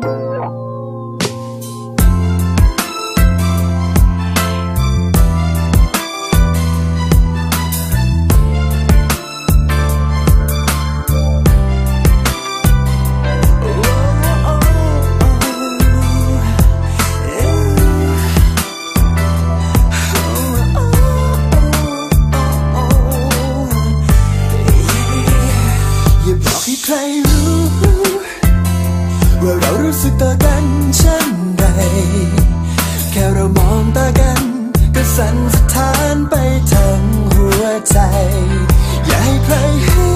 嗯。 ต่อกันเช่นไรแค่เรามองตากัน ก็สั่นสะท้านไปทั้งหัวใจ อย่าให้ใครเห็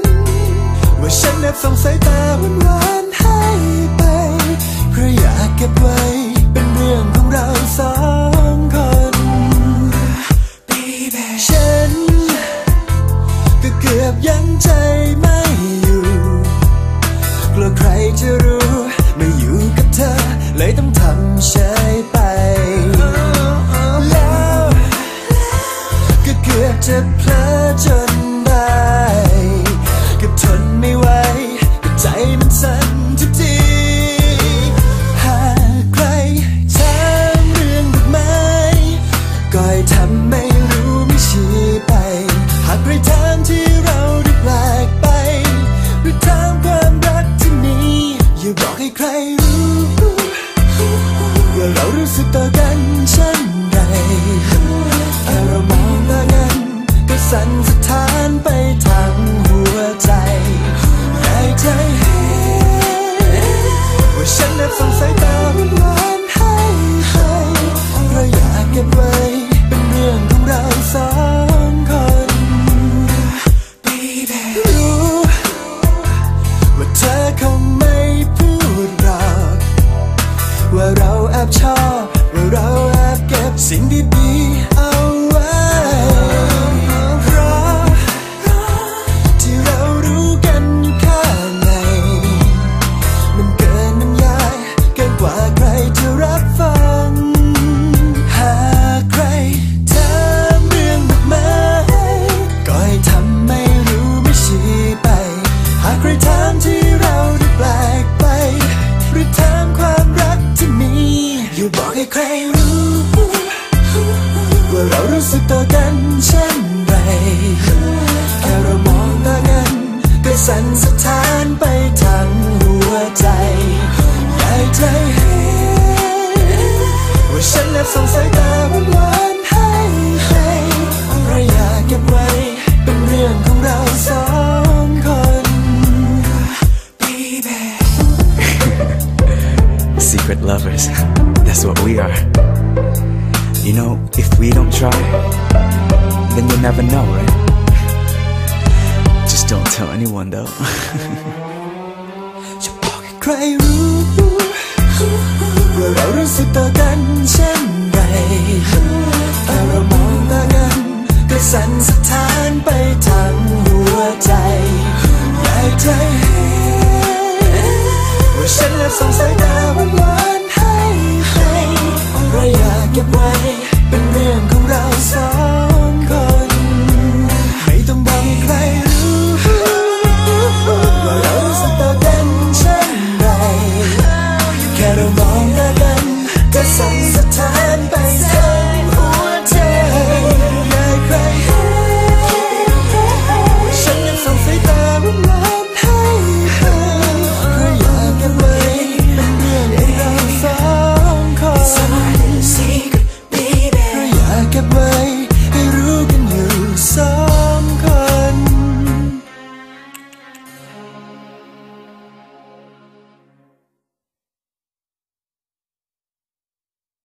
น ว่าฉันแอบสงสายตาหวานให้ไป เพราะอยากเก็บไว้เป็นเรื่องของเราสองคน Baby ฉัน ก็เกือบยังใจไม่อยู่กลัวใครจะรู้ เลยต้องทำเฉยไปแล้วก็เกือบจะเพลอจนได้ก็ทนไม่ไหวก็ใจมันสั่นทุกทีหากใครถามเรื่องดอกไม้ก็ให้ทำไม่รู้ไม่ชี้ไป หากใครถามที่เราได้แปลกไป หรือถามความรักที่มีอย่าบอกให้ใครรู้ ว่ สิ่งดีๆเอาไว้เพราะที่เรารู้กันอยู่ข้างใน มันเกินน้ำยาย เกินกว่าใครจะรับฟัง หากใครถามเรื่องดอกไม้ก็ให้ทำไม่รู้ไม่ชี้ไป หากใครถามที่เราได้แปลกไป หรือถามความรักที่มี อยู่บอกให้ใครรู้ ว่าเรารู้สึกต่อกันเช่นไร แค่เรามองตากันก็สั่นสะท้านไปทั้งหัวใจอยากใจเห็นว่าฉันแอบส่งสายตาหวานๆให้ไปเพราะอยากเก็บไว้ เป็นเรื่องของเราสองคน Baby Secret lovers. Know, if we don't try, then you'll never know, right? Just don't tell anyone though. จะบอกให้ใครรู้ว่าเรารู้สึกต่อกันเช่นไรแค่เรามองตา Kau datang ke